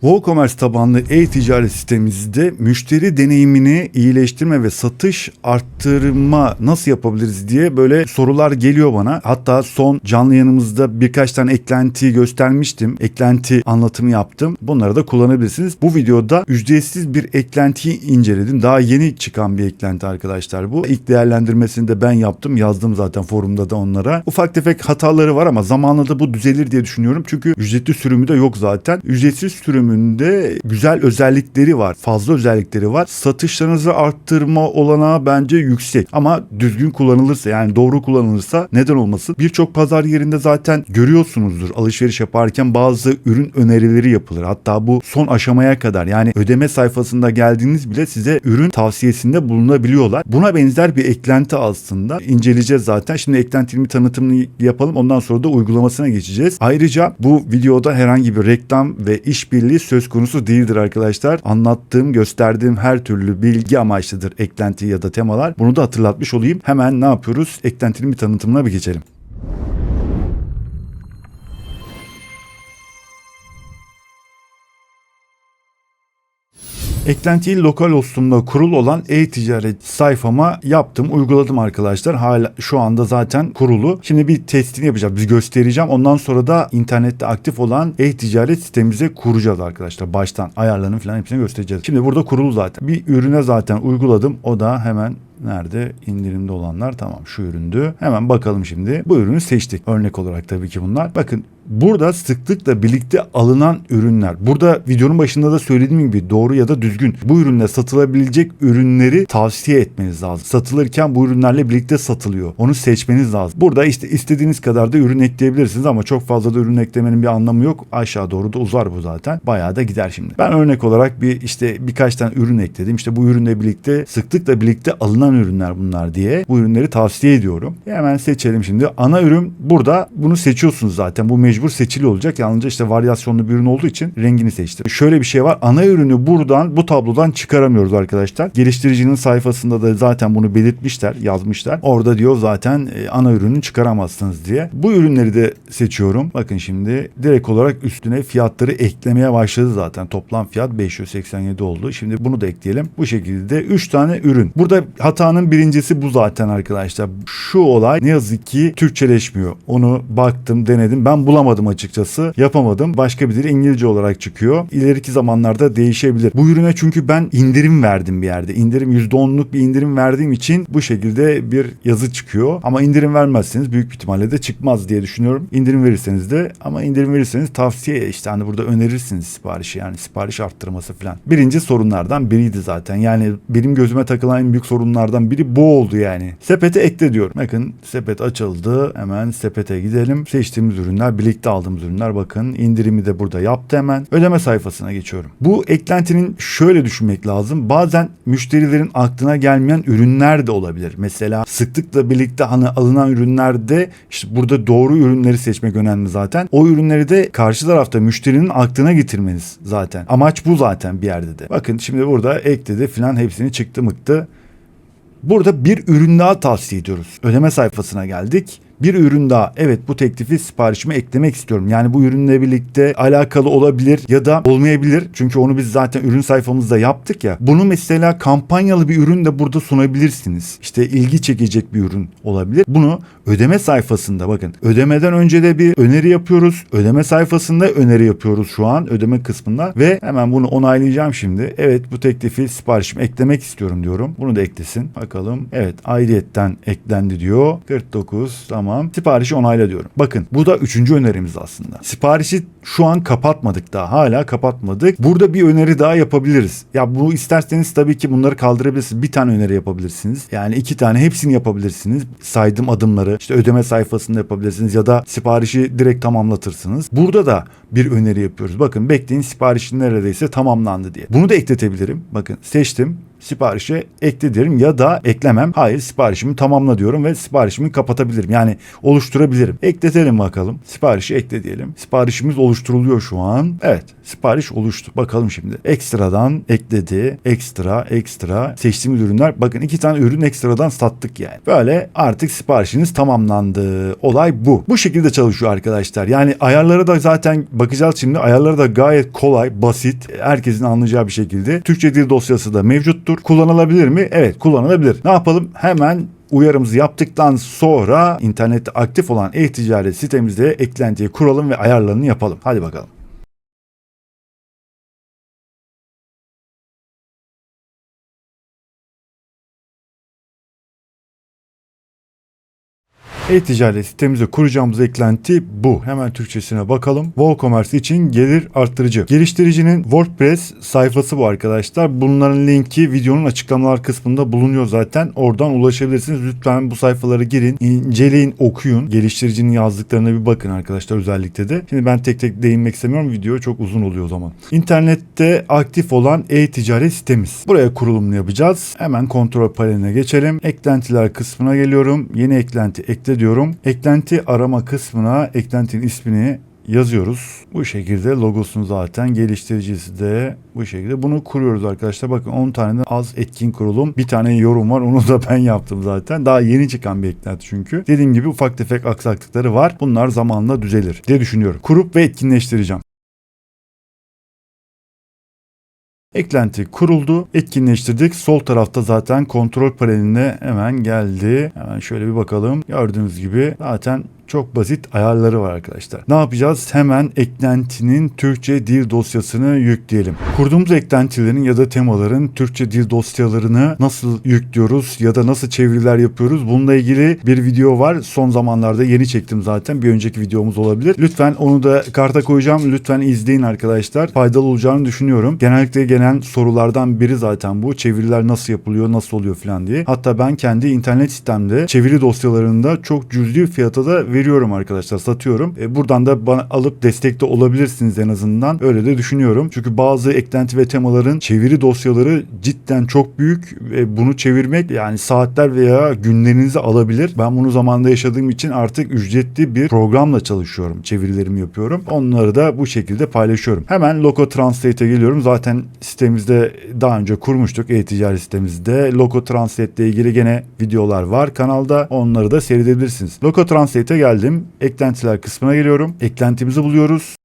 WooCommerce tabanlı e-ticaret sitemizde müşteri deneyimini iyileştirme ve satış arttırma nasıl yapabiliriz diye böyle sorular geliyor bana. Hatta son canlı yanımızda birkaç tane eklenti göstermiştim. Eklenti anlatımı yaptım. Bunları da kullanabilirsiniz. Bu videoda ücretsiz bir eklentiyi inceledim. Daha yeni çıkan bir eklenti arkadaşlar bu. İlk değerlendirmesini de ben yaptım. Yazdım zaten forumda da onlara. Ufak tefek hataları var ama zamanla da bu düzelir diye düşünüyorum. Çünkü ücretli sürümü de yok zaten. Ücretsiz sürümünde güzel özellikleri var. Fazla özellikleri var. Satışlarınızı arttırma olanağı bence yüksek. Ama düzgün kullanılırsa yani doğru kullanılırsa neden olmasın? Birçok pazar yerinde zaten görüyorsunuzdur. Alışveriş yaparken bazı ürün önerileri yapılır. Hatta bu son aşamaya kadar yani ödeme sayfasında geldiğiniz bile size ürün tavsiyesinde bulunabiliyorlar. Buna benzer bir eklenti aslında. İnceleyeceğiz zaten. Şimdi eklentinin tanıtımını yapalım. Ondan sonra da uygulamasına geçeceğiz. Ayrıca bu videoda herhangi bir reklam ve işbirliği söz konusu değildir arkadaşlar. Anlattığım, gösterdiğim her türlü bilgi amaçlıdır eklenti ya da temalar. Bunu da hatırlatmış olayım. Hemen ne yapıyoruz? Eklentinin bir tanıtımına bir geçelim. Eklentiyi lokal hostumda kurul olan e-ticaret sayfama yaptım, uyguladım arkadaşlar. Hala şu anda zaten kurulu. Şimdi bir testini yapacağız. Bir göstereceğim. Ondan sonra da internette aktif olan e-ticaret sitemize kuracağız arkadaşlar. Baştan ayarlarını falan hepsini göstereceğiz. Şimdi burada kurulu zaten. Bir ürüne zaten uyguladım. O da hemen Nerede? indirimde olanlar tamam şu üründü. Hemen bakalım şimdi. Bu ürünü seçtik. Örnek olarak tabii ki bunlar. Bakın burada sıklıkla birlikte alınan ürünler. Burada videonun başında da söylediğim gibi doğru ya da düzgün. Bu ürünle satılabilecek ürünleri tavsiye etmeniz lazım. Satılırken bu ürünlerle birlikte satılıyor. Onu seçmeniz lazım. Burada işte istediğiniz kadar da ürün ekleyebilirsiniz ama çok fazla da ürün eklemenin bir anlamı yok. Aşağı doğru da uzar bu zaten. Bayağı da gider şimdi. Ben örnek olarak bir işte birkaç tane ürün ekledim. İşte bu ürünle birlikte sıklıkla birlikte alınan ürünler bunlar diye bu ürünleri tavsiye ediyorum. Hemen seçelim şimdi. Ana ürün burada bunu seçiyorsunuz zaten. Bu mecbur seçili olacak. Yalnızca işte varyasyonlu bir ürün olduğu için rengini seçtim. Şöyle bir şey var. Ana ürünü buradan bu tablodan çıkaramıyoruz arkadaşlar. Geliştiricinin sayfasında da zaten bunu belirtmişler, yazmışlar. Orada diyor zaten e, ana ürünü çıkaramazsınız diye. Bu ürünleri de seçiyorum. Bakın şimdi direkt olarak üstüne fiyatları eklemeye başladı zaten. Toplam fiyat 587 oldu. Şimdi bunu da ekleyelim. Bu şekilde 3 tane ürün. Burada hatanın birincisi bu zaten arkadaşlar. Şu olay ne yazık ki Türkçeleşmiyor. Onu baktım, denedim. Ben bulamadım açıkçası. Yapamadım. Başka bir dil İngilizce olarak çıkıyor. İleriki zamanlarda değişebilir. Bu ürüne çünkü ben indirim verdim bir yerde. İndirim %10'luk bir indirim verdiğim için bu şekilde bir yazı çıkıyor. Ama indirim vermezseniz büyük bir ihtimalle de çıkmaz diye düşünüyorum. İndirim verirseniz de ama indirim verirseniz tavsiye işte hani burada önerirsiniz siparişi yani sipariş arttırması falan. Birinci sorunlardan biriydi zaten. Yani benim gözüme takılan en büyük sorunlardan biri bu oldu yani. Sepete ekle diyorum. Bakın sepet açıldı. Hemen sepete gidelim. Seçtiğimiz ürünler birlikte aldığımız ürünler bakın indirimi de burada yaptı hemen. Ödeme sayfasına geçiyorum. Bu eklentinin şöyle düşünmek lazım. Bazen müşterilerin aklına gelmeyen ürünler de olabilir. Mesela sıklıkla birlikte hani alınan ürünlerde işte burada doğru ürünleri seçmek önemli zaten. O ürünleri de karşı tarafta müşterinin aklına getirmeniz zaten. Amaç bu zaten bir yerde de. Bakın şimdi burada ekledi filan hepsini çıktı mıktı. Burada bir ürün daha tavsiye ediyoruz. Ödeme sayfasına geldik. Bir ürün daha. Evet bu teklifi siparişime eklemek istiyorum. Yani bu ürünle birlikte alakalı olabilir ya da olmayabilir. Çünkü onu biz zaten ürün sayfamızda yaptık ya. Bunu mesela kampanyalı bir ürün de burada sunabilirsiniz. İşte ilgi çekecek bir ürün olabilir. Bunu ödeme sayfasında bakın. Ödemeden önce de bir öneri yapıyoruz. Ödeme sayfasında öneri yapıyoruz şu an ödeme kısmında ve hemen bunu onaylayacağım şimdi. Evet bu teklifi siparişime eklemek istiyorum diyorum. Bunu da eklesin. Bakalım. Evet aidiyetten eklendi diyor. 49 tamam. Siparişi onayla diyorum. Bakın bu da üçüncü önerimiz aslında. Siparişi şu an kapatmadık daha. Hala kapatmadık. Burada bir öneri daha yapabiliriz. Ya bu isterseniz tabii ki bunları kaldırabilirsiniz. Bir tane öneri yapabilirsiniz. Yani iki tane hepsini yapabilirsiniz. Saydım adımları. İşte ödeme sayfasında yapabilirsiniz ya da siparişi direkt tamamlatırsınız. Burada da bir öneri yapıyoruz. Bakın bekleyin siparişin neredeyse tamamlandı diye. Bunu da ekletebilirim. Bakın seçtim siparişe ekle derim ya da eklemem. Hayır siparişimi tamamla diyorum ve siparişimi kapatabilirim. Yani oluşturabilirim. Ekletelim bakalım. Siparişi ekle diyelim. Siparişimiz oluşturuluyor şu an. Evet sipariş oluştu. Bakalım şimdi. Ekstradan ekledi. Ekstra, ekstra. Seçtiğimiz ürünler. Bakın iki tane ürün ekstradan sattık yani. Böyle artık siparişiniz tamamlandı. Olay bu. Bu şekilde çalışıyor arkadaşlar. Yani ayarlara da zaten bakacağız şimdi. Ayarları da gayet kolay, basit. Herkesin anlayacağı bir şekilde. Türkçe dil dosyası da mevcuttur. Kullanılabilir mi? Evet kullanılabilir. Ne yapalım? Hemen uyarımızı yaptıktan sonra internette aktif olan e-ticaret sitemizde eklentiyi kuralım ve ayarlarını yapalım. Hadi bakalım. E-ticaret sitemize kuracağımız eklenti bu. Hemen Türkçesine bakalım. WooCommerce için gelir arttırıcı. Geliştiricinin WordPress sayfası bu arkadaşlar. Bunların linki videonun açıklamalar kısmında bulunuyor zaten. Oradan ulaşabilirsiniz. Lütfen bu sayfaları girin, inceleyin, okuyun. Geliştiricinin yazdıklarına bir bakın arkadaşlar özellikle de. Şimdi ben tek tek değinmek istemiyorum. Video çok uzun oluyor o zaman. İnternette aktif olan e-ticaret sitemiz. Buraya kurulumunu yapacağız. Hemen kontrol paneline geçelim. Eklentiler kısmına geliyorum. Yeni eklenti ekle diyorum. Eklenti arama kısmına eklentinin ismini yazıyoruz. Bu şekilde logosunu zaten geliştiricisi de bu şekilde bunu kuruyoruz arkadaşlar. Bakın 10 tane de az etkin kurulum. Bir tane yorum var. Onu da ben yaptım zaten. Daha yeni çıkan bir eklenti çünkü. Dediğim gibi ufak tefek aksaklıkları var. Bunlar zamanla düzelir diye düşünüyorum. Kurup ve etkinleştireceğim. Eklenti kuruldu. Etkinleştirdik. Sol tarafta zaten kontrol paneline hemen geldi. Hemen şöyle bir bakalım. Gördüğünüz gibi zaten çok basit ayarları var arkadaşlar. Ne yapacağız? Hemen eklentinin Türkçe dil dosyasını yükleyelim. Kurduğumuz eklentilerin ya da temaların Türkçe dil dosyalarını nasıl yüklüyoruz ya da nasıl çeviriler yapıyoruz? Bununla ilgili bir video var. Son zamanlarda yeni çektim zaten. Bir önceki videomuz olabilir. Lütfen onu da karta koyacağım. Lütfen izleyin arkadaşlar. Faydalı olacağını düşünüyorum. Genellikle gelen sorulardan biri zaten bu. Çeviriler nasıl yapılıyor, nasıl oluyor falan diye. Hatta ben kendi internet sitemde çeviri dosyalarında çok cüzi fiyata da veriyorum arkadaşlar satıyorum. E, buradan da bana alıp destekte olabilirsiniz en azından. Öyle de düşünüyorum. Çünkü bazı eklenti ve temaların çeviri dosyaları cidden çok büyük ve bunu çevirmek yani saatler veya günlerinizi alabilir. Ben bunu zamanda yaşadığım için artık ücretli bir programla çalışıyorum. Çevirilerimi yapıyorum. Onları da bu şekilde paylaşıyorum. Hemen Loco Translate'e geliyorum. Zaten sitemizde daha önce kurmuştuk e-ticaret sitemizde. Loco Translate ile ilgili gene videolar var kanalda. Onları da seyredebilirsiniz. Loco Translate'e geldim. Eklentiler kısmına geliyorum. Eklentimizi buluyoruz.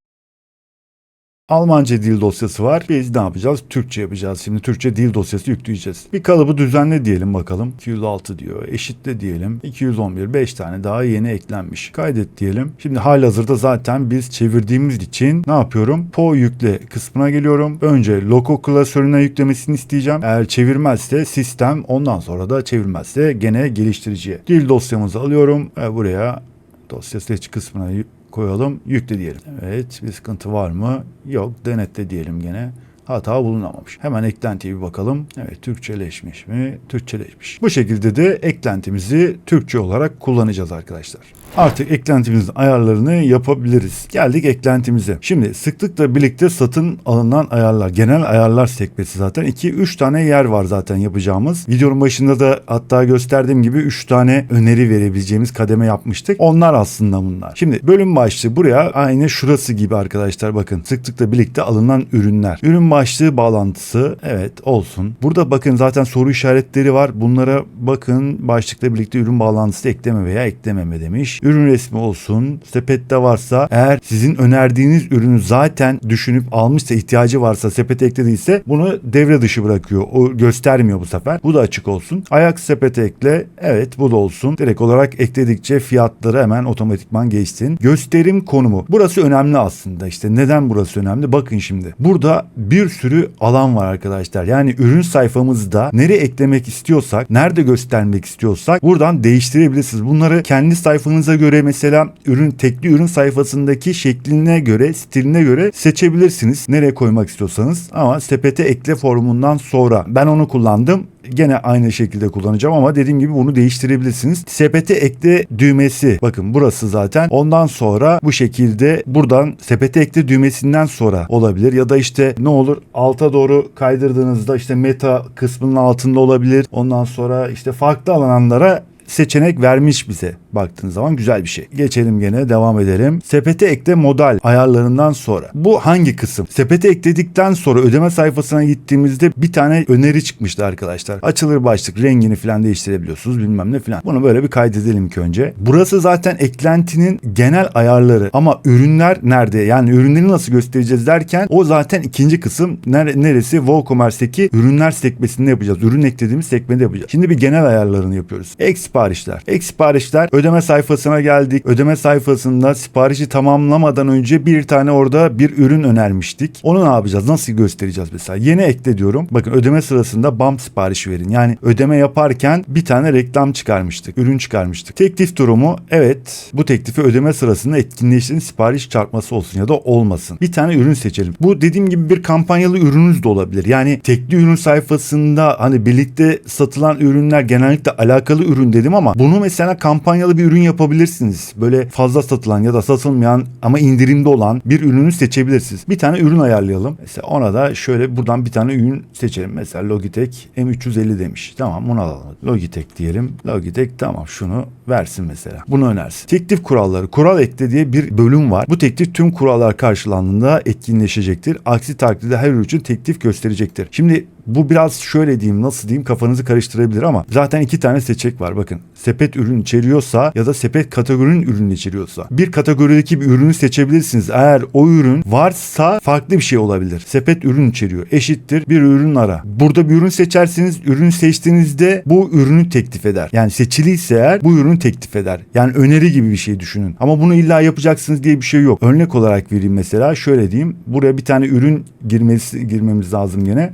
Almanca dil dosyası var. Biz ne yapacağız? Türkçe yapacağız. Şimdi Türkçe dil dosyası yükleyeceğiz. Bir kalıbı düzenle diyelim bakalım. 206 diyor. Eşitle diyelim. 211. 5 tane daha yeni eklenmiş. Kaydet diyelim. Şimdi halihazırda zaten biz çevirdiğimiz için ne yapıyorum? Po yükle kısmına geliyorum. Önce loco klasörüne yüklemesini isteyeceğim. Eğer çevirmezse sistem ondan sonra da çevirmezse gene geliştiriciye. Dil dosyamızı alıyorum ve buraya dosya seç kısmına koyalım. Yükle diyelim. Evet bir sıkıntı var mı? Yok denetle diyelim gene. Hata bulunamamış. Hemen eklentiye bir bakalım. Evet Türkçeleşmiş mi? Türkçeleşmiş. Bu şekilde de eklentimizi Türkçe olarak kullanacağız arkadaşlar. Artık eklentimizin ayarlarını yapabiliriz. Geldik eklentimize. Şimdi sıklıkla birlikte satın alınan ayarlar. Genel ayarlar sekmesi zaten. 2-3 tane yer var zaten yapacağımız. Videonun başında da hatta gösterdiğim gibi 3 tane öneri verebileceğimiz kademe yapmıştık. Onlar aslında bunlar. Şimdi bölüm başlığı buraya aynı şurası gibi arkadaşlar bakın. Sıklıkla birlikte alınan ürünler. Ürün başlığı bağlantısı evet olsun. Burada bakın zaten soru işaretleri var. Bunlara bakın başlıkla birlikte ürün bağlantısı ekleme veya eklememe demiş ürün resmi olsun. Sepette varsa eğer sizin önerdiğiniz ürünü zaten düşünüp almışsa ihtiyacı varsa sepete eklediyse bunu devre dışı bırakıyor. O göstermiyor bu sefer. Bu da açık olsun. Ayak sepete ekle. Evet bu da olsun. Direkt olarak ekledikçe fiyatları hemen otomatikman geçsin. Gösterim konumu. Burası önemli aslında. İşte neden burası önemli? Bakın şimdi. Burada bir sürü alan var arkadaşlar. Yani ürün sayfamızda nereye eklemek istiyorsak, nerede göstermek istiyorsak buradan değiştirebilirsiniz. Bunları kendi sayfanıza göre mesela ürün tekli ürün sayfasındaki şekline göre, stiline göre seçebilirsiniz. Nereye koymak istiyorsanız ama sepete ekle formundan sonra ben onu kullandım. Gene aynı şekilde kullanacağım ama dediğim gibi bunu değiştirebilirsiniz. Sepete ekle düğmesi bakın burası zaten. Ondan sonra bu şekilde buradan sepete ekle düğmesinden sonra olabilir ya da işte ne olur alta doğru kaydırdığınızda işte meta kısmının altında olabilir. Ondan sonra işte farklı alanlara seçenek vermiş bize baktığınız zaman güzel bir şey. Geçelim gene devam edelim. Sepete ekle modal ayarlarından sonra. Bu hangi kısım? Sepete ekledikten sonra ödeme sayfasına gittiğimizde bir tane öneri çıkmıştı arkadaşlar. Açılır başlık rengini falan değiştirebiliyorsunuz bilmem ne falan. Bunu böyle bir kaydedelim ki önce. Burası zaten eklentinin genel ayarları ama ürünler nerede? Yani ürünleri nasıl göstereceğiz derken o zaten ikinci kısım Nere- neresi? WooCommerce'deki ürünler sekmesinde yapacağız. Ürün eklediğimiz sekmede yapacağız. Şimdi bir genel ayarlarını yapıyoruz. Ek siparişler. Ek siparişler ödeme sayfasına geldik. Ödeme sayfasında siparişi tamamlamadan önce bir tane orada bir ürün önermiştik. Onu ne yapacağız? Nasıl göstereceğiz mesela? Yeni ekle diyorum. Bakın ödeme sırasında BAM siparişi verin. Yani ödeme yaparken bir tane reklam çıkarmıştık. Ürün çıkarmıştık. Teklif durumu evet bu teklifi ödeme sırasında etkinleştirin sipariş çarpması olsun ya da olmasın. Bir tane ürün seçelim. Bu dediğim gibi bir kampanyalı ürününüz de olabilir. Yani tekli ürün sayfasında hani birlikte satılan ürünler genellikle alakalı ürün dedim ama bunu mesela kampanyalı bir ürün yapabilirsiniz. Böyle fazla satılan ya da satılmayan ama indirimde olan bir ürünü seçebilirsiniz. Bir tane ürün ayarlayalım. Mesela ona da şöyle buradan bir tane ürün seçelim. Mesela Logitech M350 demiş. Tamam bunu alalım. Logitech diyelim. Logitech tamam şunu versin mesela. Bunu önersin. Teklif kuralları. Kural ekle diye bir bölüm var. Bu teklif tüm kurallar karşılandığında etkinleşecektir. Aksi takdirde her ürün için teklif gösterecektir. Şimdi bu biraz şöyle diyeyim nasıl diyeyim kafanızı karıştırabilir ama zaten iki tane seçenek var bakın. Sepet ürün içeriyorsa ya da sepet kategorinin ürünü içeriyorsa. Bir kategorideki bir ürünü seçebilirsiniz. Eğer o ürün varsa farklı bir şey olabilir. Sepet ürün içeriyor. Eşittir bir ürün ara. Burada bir ürün seçersiniz. Ürün seçtiğinizde bu ürünü teklif eder. Yani seçiliyse eğer bu ürünü teklif eder. Yani öneri gibi bir şey düşünün. Ama bunu illa yapacaksınız diye bir şey yok. Örnek olarak vereyim mesela şöyle diyeyim. Buraya bir tane ürün girmesi girmemiz lazım gene.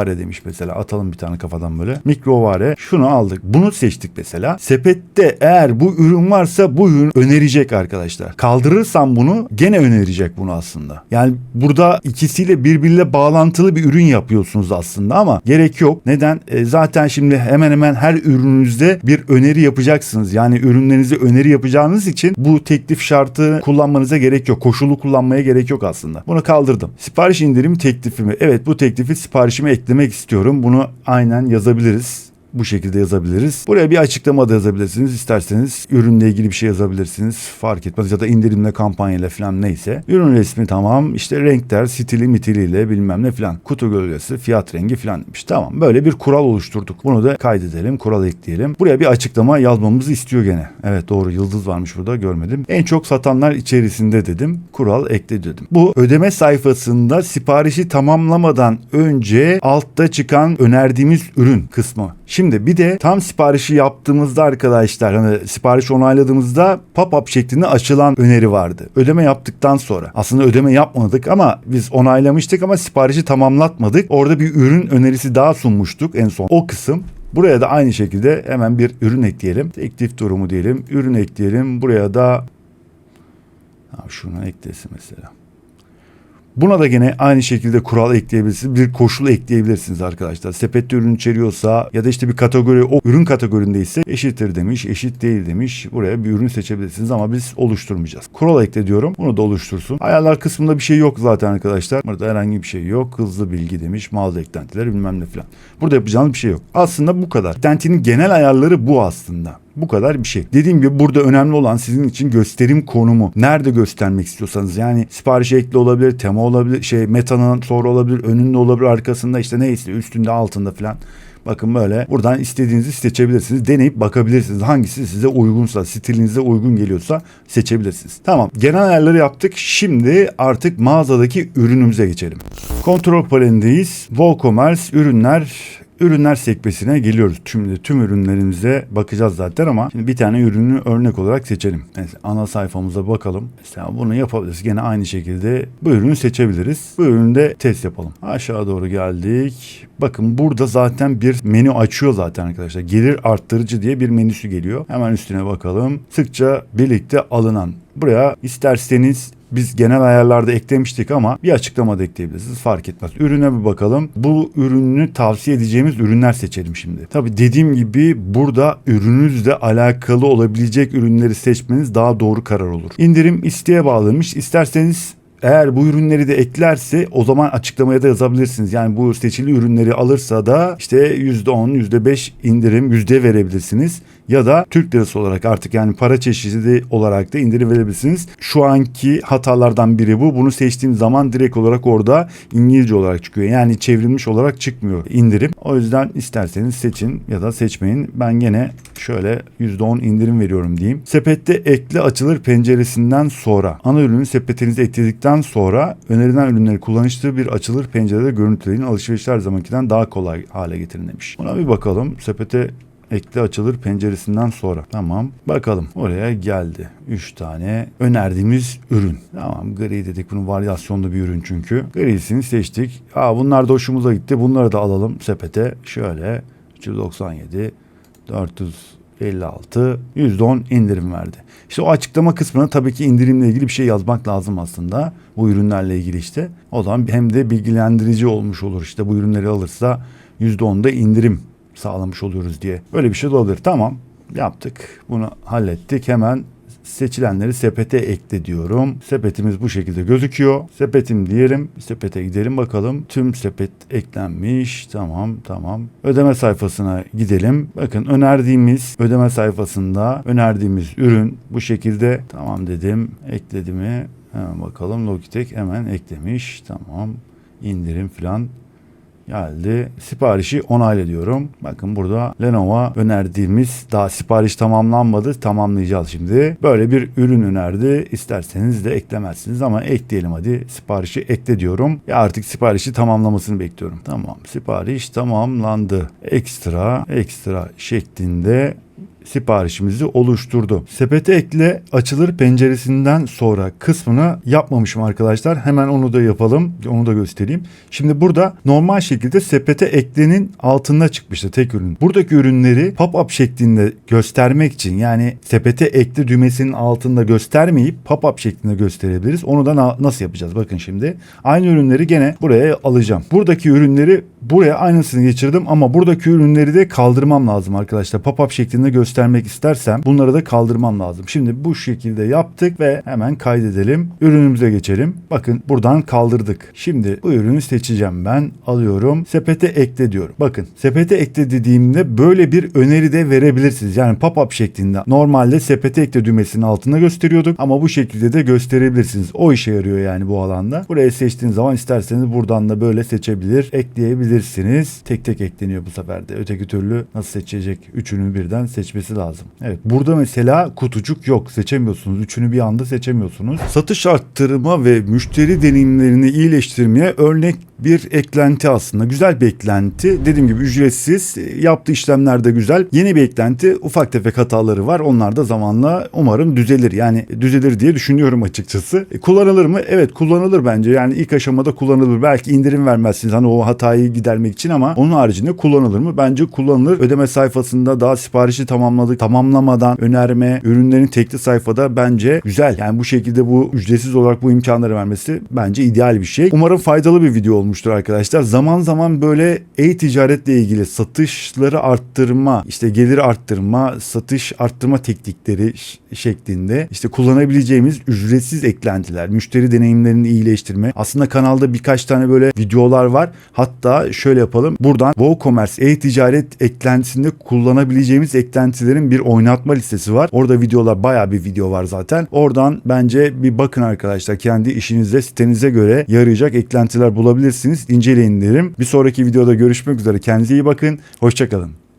Mikrovare demiş mesela. Atalım bir tane kafadan böyle. Mikrovare. Şunu aldık. Bunu seçtik mesela. Sepette eğer bu ürün varsa bu ürün önerecek arkadaşlar. Kaldırırsam bunu gene önerecek bunu aslında. Yani burada ikisiyle birbiriyle bağlantılı bir ürün yapıyorsunuz aslında ama gerek yok. Neden? E, zaten şimdi hemen hemen her ürününüzde bir öneri yapacaksınız. Yani ürünlerinize öneri yapacağınız için bu teklif şartı kullanmanıza gerek yok. Koşulu kullanmaya gerek yok aslında. Bunu kaldırdım. Sipariş indirim teklifimi. Evet bu teklifi siparişime eklemek istiyorum. Bunu aynen yazabiliriz bu şekilde yazabiliriz. Buraya bir açıklama da yazabilirsiniz. İsterseniz ürünle ilgili bir şey yazabilirsiniz. Fark etmez ya da indirimle kampanyayla falan neyse. Ürün resmi tamam. İşte renkler stili mitiliyle bilmem ne falan. Kutu gölgesi, fiyat rengi falan demiş. Tamam böyle bir kural oluşturduk. Bunu da kaydedelim. Kural ekleyelim. Buraya bir açıklama yazmamızı istiyor gene. Evet doğru yıldız varmış burada görmedim. En çok satanlar içerisinde dedim. Kural ekle dedim. Bu ödeme sayfasında siparişi tamamlamadan önce altta çıkan önerdiğimiz ürün kısmı. Şimdi bir de tam siparişi yaptığımızda arkadaşlar hani sipariş onayladığımızda pop-up şeklinde açılan öneri vardı. Ödeme yaptıktan sonra. Aslında ödeme yapmadık ama biz onaylamıştık ama siparişi tamamlatmadık. Orada bir ürün önerisi daha sunmuştuk en son. O kısım Buraya da aynı şekilde hemen bir ürün ekleyelim. Teklif durumu diyelim. Ürün ekleyelim. Buraya da şunu eklesin mesela. Buna da gene aynı şekilde kural ekleyebilirsiniz. Bir koşul ekleyebilirsiniz arkadaşlar. Sepette ürün içeriyorsa ya da işte bir kategori o ürün kategorindeyse eşittir demiş, eşit değil demiş. Buraya bir ürün seçebilirsiniz ama biz oluşturmayacağız. Kural ekle diyorum. Bunu da oluştursun. Ayarlar kısmında bir şey yok zaten arkadaşlar. Burada herhangi bir şey yok. Hızlı bilgi demiş. Mağaza eklentileri bilmem ne falan. Burada yapacağınız bir şey yok. Aslında bu kadar. Eklentinin genel ayarları bu aslında. Bu kadar bir şey. Dediğim gibi burada önemli olan sizin için gösterim konumu. Nerede göstermek istiyorsanız yani sipariş ekli olabilir, tema olabilir, şey metanın sonra olabilir, önünde olabilir, arkasında işte neyse üstünde altında falan. Bakın böyle buradan istediğinizi seçebilirsiniz. Deneyip bakabilirsiniz. Hangisi size uygunsa, stilinize uygun geliyorsa seçebilirsiniz. Tamam. Genel ayarları yaptık. Şimdi artık mağazadaki ürünümüze geçelim. Kontrol panelindeyiz. WooCommerce ürünler ürünler sekmesine geliyoruz. Şimdi tüm ürünlerimize bakacağız zaten ama şimdi bir tane ürünü örnek olarak seçelim. Mesela ana sayfamıza bakalım. Mesela bunu yapabiliriz. Gene aynı şekilde bu ürünü seçebiliriz. Bu ürünü de test yapalım. Aşağı doğru geldik. Bakın burada zaten bir menü açıyor zaten arkadaşlar. Gelir arttırıcı diye bir menüsü geliyor. Hemen üstüne bakalım. Sıkça birlikte alınan. Buraya isterseniz biz genel ayarlarda eklemiştik ama bir açıklamada ekleyebilirsiniz. Fark etmez. Ürüne bir bakalım. Bu ürünü tavsiye edeceğimiz ürünler seçelim şimdi. Tabii dediğim gibi burada ürününüzle alakalı olabilecek ürünleri seçmeniz daha doğru karar olur. İndirim isteğe bağlanmış. İsterseniz eğer bu ürünleri de eklerse o zaman açıklamaya da yazabilirsiniz. Yani bu seçili ürünleri alırsa da işte %10, %5 indirim yüzde verebilirsiniz. Ya da Türk lirası olarak artık yani para çeşidi olarak da indirim verebilirsiniz. Şu anki hatalardan biri bu. Bunu seçtiğim zaman direkt olarak orada İngilizce olarak çıkıyor. Yani çevrilmiş olarak çıkmıyor indirim. O yüzden isterseniz seçin ya da seçmeyin. Ben gene şöyle %10 indirim veriyorum diyeyim. Sepette ekle açılır penceresinden sonra ana ürünü sepetinize ekledikten sonra önerilen ürünleri kullanışlı bir açılır pencerede görüntüleyin alışverişler zamankinden daha kolay hale getirin demiş. Buna bir bakalım. Sepete ekle açılır penceresinden sonra. Tamam. Bakalım. Oraya geldi. 3 tane önerdiğimiz ürün. Tamam. Gri dedik. Bunun varyasyonlu bir ürün çünkü. Grisini seçtik. Aa bunlar da hoşumuza gitti. Bunları da alalım sepete. Şöyle 397 456 %10 indirim verdi. İşte o açıklama kısmına tabii ki indirimle ilgili bir şey yazmak lazım aslında. Bu ürünlerle ilgili işte. O zaman hem de bilgilendirici olmuş olur. İşte bu ürünleri alırsa %10'da indirim sağlamış oluyoruz diye. Böyle bir şey de olabilir. Tamam yaptık. Bunu hallettik. Hemen seçilenleri sepete ekle diyorum. Sepetimiz bu şekilde gözüküyor. Sepetim diyelim. Sepete gidelim bakalım. Tüm sepet eklenmiş. Tamam tamam. Ödeme sayfasına gidelim. Bakın önerdiğimiz ödeme sayfasında önerdiğimiz ürün bu şekilde. Tamam dedim. Ekledi mi? Hemen bakalım. Logitech hemen eklemiş. Tamam. İndirim falan geldi. Siparişi onayla diyorum. Bakın burada Lenovo önerdiğimiz daha sipariş tamamlanmadı. Tamamlayacağız şimdi. Böyle bir ürün önerdi. İsterseniz de eklemezsiniz ama ekleyelim hadi. Siparişi ekle diyorum. Ya artık siparişi tamamlamasını bekliyorum. Tamam. Sipariş tamamlandı. Ekstra ekstra şeklinde siparişimizi oluşturdu. Sepete ekle açılır penceresinden sonra kısmını yapmamışım arkadaşlar. Hemen onu da yapalım. Onu da göstereyim. Şimdi burada normal şekilde sepete eklenin altında çıkmıştı tek ürün. Buradaki ürünleri pop-up şeklinde göstermek için yani sepete ekle düğmesinin altında göstermeyip pop-up şeklinde gösterebiliriz. Onu da na- nasıl yapacağız? Bakın şimdi. Aynı ürünleri gene buraya alacağım. Buradaki ürünleri buraya aynısını geçirdim ama buradaki ürünleri de kaldırmam lazım arkadaşlar. Pop-up şeklinde göstermek istersem bunları da kaldırmam lazım. Şimdi bu şekilde yaptık ve hemen kaydedelim. Ürünümüze geçelim. Bakın buradan kaldırdık. Şimdi bu ürünü seçeceğim ben. Alıyorum. Sepete ekle diyorum. Bakın sepete ekle dediğimde böyle bir öneri de verebilirsiniz. Yani pop-up şeklinde. Normalde sepete ekle düğmesinin altında gösteriyorduk ama bu şekilde de gösterebilirsiniz. O işe yarıyor yani bu alanda. Buraya seçtiğiniz zaman isterseniz buradan da böyle seçebilir, ekleyebilirsiniz. Tek tek ekleniyor bu sefer de. Öteki türlü nasıl seçecek? Üçünü birden seçmesi lazım. Evet. Burada mesela kutucuk yok. Seçemiyorsunuz. Üçünü bir anda seçemiyorsunuz. Satış arttırma ve müşteri deneyimlerini iyileştirmeye örnek bir eklenti aslında. Güzel bir eklenti. Dediğim gibi ücretsiz. Yaptığı işlemler de güzel. Yeni bir eklenti. Ufak tefek hataları var. Onlar da zamanla umarım düzelir. Yani düzelir diye düşünüyorum açıkçası. E, kullanılır mı? Evet kullanılır bence. Yani ilk aşamada kullanılır. Belki indirim vermezsiniz hani o hatayı gidermek için ama onun haricinde kullanılır mı? Bence kullanılır. Ödeme sayfasında daha siparişi tamamladık. Tamamlamadan önerme, ürünlerin tekli sayfada bence güzel. Yani bu şekilde bu ücretsiz olarak bu imkanları vermesi bence ideal bir şey. Umarım faydalı bir video olmuştur arkadaşlar. Zaman zaman böyle e-ticaretle ilgili satışları arttırma, işte gelir arttırma, satış arttırma teknikleri şeklinde işte kullanabileceğimiz ücretsiz eklentiler, müşteri deneyimlerini iyileştirme. Aslında kanalda birkaç tane böyle videolar var. Hatta şöyle yapalım. Buradan WooCommerce e-ticaret eklentisinde kullanabileceğimiz eklentilerin bir oynatma listesi var. Orada videolar bayağı bir video var zaten. Oradan bence bir bakın arkadaşlar. Kendi işinizde sitenize göre yarayacak eklentiler bulabilirsiniz. İnceleyin derim. Bir sonraki videoda görüşmek üzere. Kendinize iyi bakın. Hoşçakalın.